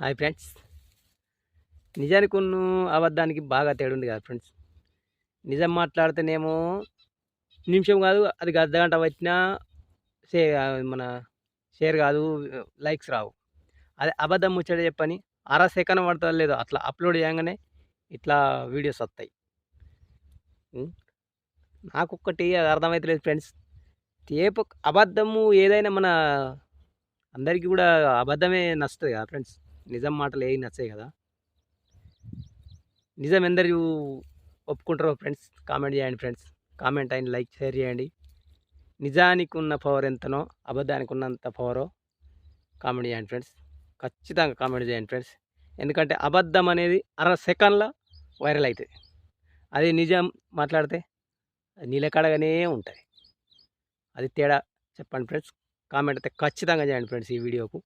Hi friends. నిజానికి ఉన్న అబద్ధానికి బాగా తేడా ఉంది కదా ఫ్రెండ్స్. నిజం మాట్లాడితేనేమో నిమిషం కాదు అది అర్ధ గంట వచ్చినా షే మన షేర్ కాదు లైక్స్ రావు. అదే అబద్ధం ముచ్చట చెప్పని అర సెకండ్ పడుతుందో లేదో అట్లా అప్లోడ్ చేయగానే ఇట్లా వీడియోస్ వస్తాయి. నాకు ఒక్కటి అది అర్థమవుతలేదు ఫ్రెండ్స్. తేపు అబద్ధము ఏదైనా మన అందరికీ కూడా అబద్ధమే నచ్చుతుంది కదా ఫ్రెండ్స్. నిజం మాటలు ఏవి నచ్చాయి కదా. నిజం ఎందరు ఒప్పుకుంటారో ఫ్రెండ్స్ కామెంట్ చేయండి ఫ్రెండ్స్. కామెంట్ అయిన లైక్ షేర్ చేయండి. నిజానికి ఉన్న పవర్ ఎంతనో అబద్ధానికి ఉన్నంత పవరో కామెంట్ చేయండి ఫ్రెండ్స్. ఖచ్చితంగా కామెంట్ చేయండి ఫ్రెండ్స్. ఎందుకంటే అబద్ధం అనేది అర సెకండ్ల వైరల్ అవుతుంది అది నిజం మాట్లాడితే అది నీలకడగానే ఉంటుంది. అది తేడా చెప్పండి ఫ్రెండ్స్. కామెంట్ అయితే ఖచ్చితంగా చేయండి ఫ్రెండ్స్ ఈ వీడియోకు.